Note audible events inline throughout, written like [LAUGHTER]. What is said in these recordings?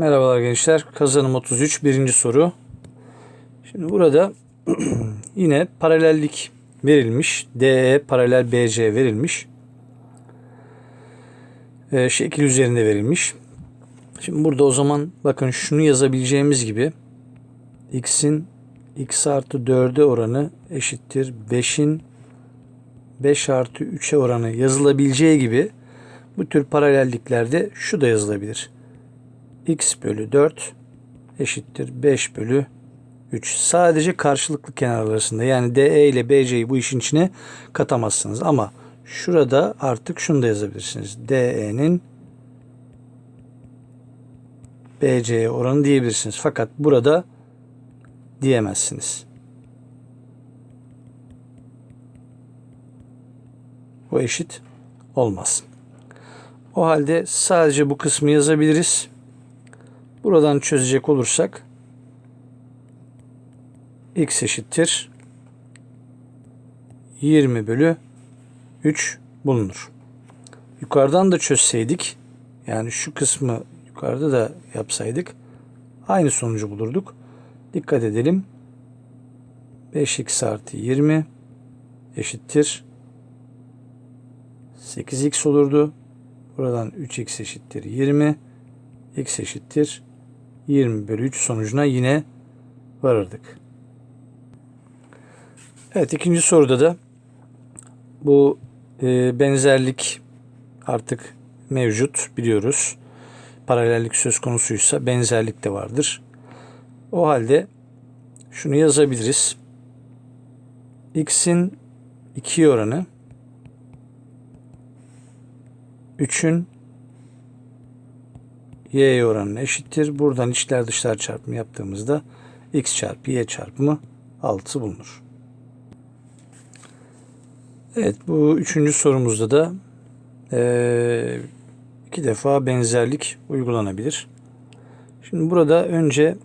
Merhabalar gençler. Kazanım 33 birinci soru. Şimdi burada [CLEARS THROAT] yine paralellik verilmiş. DE paralel BC verilmiş. Ee, şekil üzerinde verilmiş. Şimdi burada o zaman bakın şunu yazabileceğimiz gibi x'in x artı 4'e oranı eşittir 5'in 5 artı 3'e oranı yazılabileceği gibi bu tür paralelliklerde şu da yazılabilir. X bölü 4 eşittir 5 bölü 3. Sadece karşılıklı kenar arasında yani DE ile BC'yi bu işin içine katamazsınız. Ama şurada artık şunu da yazabilirsiniz. DE'nin BC'ye oranı diyebilirsiniz. Fakat burada diyemezsiniz. Bu eşit olmaz. O halde sadece bu kısmı yazabiliriz. Buradan çözecek olursak x eşittir 20 bölü 3 bulunur. Yukarıdan da çözseydik yani şu kısmı yukarıda da yapsaydık aynı sonucu bulurduk. Dikkat edelim. 5x artı 20 eşittir 8x olurdu. Buradan 3x eşittir 20. x eşittir 20 bölü 3 sonucuna yine varırdık. Evet ikinci soruda da bu e, benzerlik artık mevcut biliyoruz. Paralellik söz konusuysa benzerlik de vardır. O halde şunu yazabiliriz. x'in 2 oranı 3'ün y oranına eşittir. Buradan içler dışlar çarpımı yaptığımızda x çarpı y çarpımı 6 bulunur. Evet bu üçüncü sorumuzda da e, iki defa benzerlik uygulanabilir. Şimdi burada önce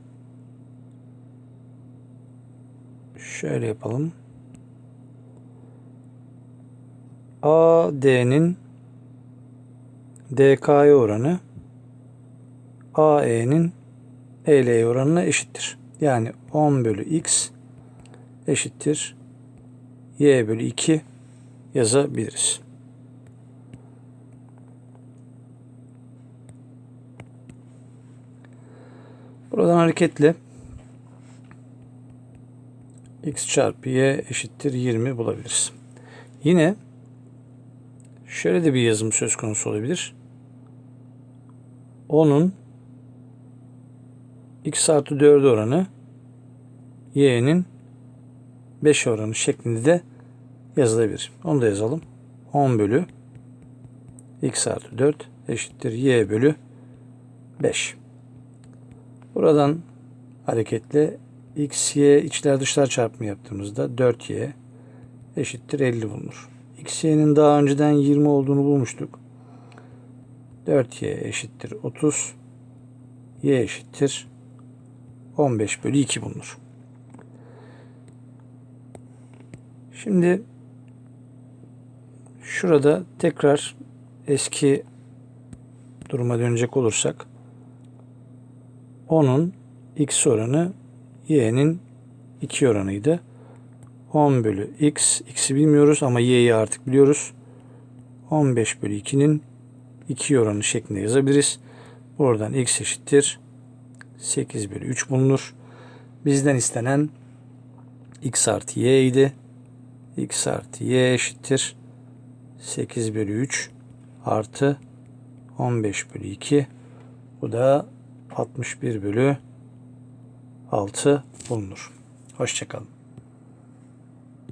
şöyle yapalım. AD'nin DK'ya oranı AE'nin EL'ye oranına eşittir. Yani 10 bölü x eşittir y bölü 2 yazabiliriz. Buradan hareketle x çarpı y eşittir 20 bulabiliriz. Yine şöyle de bir yazım söz konusu olabilir. 10'un x artı 4 oranı y'nin 5 oranı şeklinde de yazılabilir. Onu da yazalım. 10 bölü x artı 4 eşittir y bölü 5. Buradan hareketle x, y içler dışlar çarpımı yaptığımızda 4y eşittir 50 bulunur. x, y'nin daha önceden 20 olduğunu bulmuştuk. 4y eşittir 30. y eşittir 15 bölü 2 bulunur. Şimdi şurada tekrar eski duruma dönecek olursak 10'un x oranı y'nin 2 oranıydı. 10 bölü x, x'i bilmiyoruz ama y'yi artık biliyoruz. 15 bölü 2'nin 2 oranı şeklinde yazabiliriz. Oradan x eşittir 8 bölü 3 bulunur. Bizden istenen x artı y idi. x artı y eşittir 8 bölü 3 artı 15 bölü 2. Bu da 61 bölü 6 bulunur. Hoşçakalın.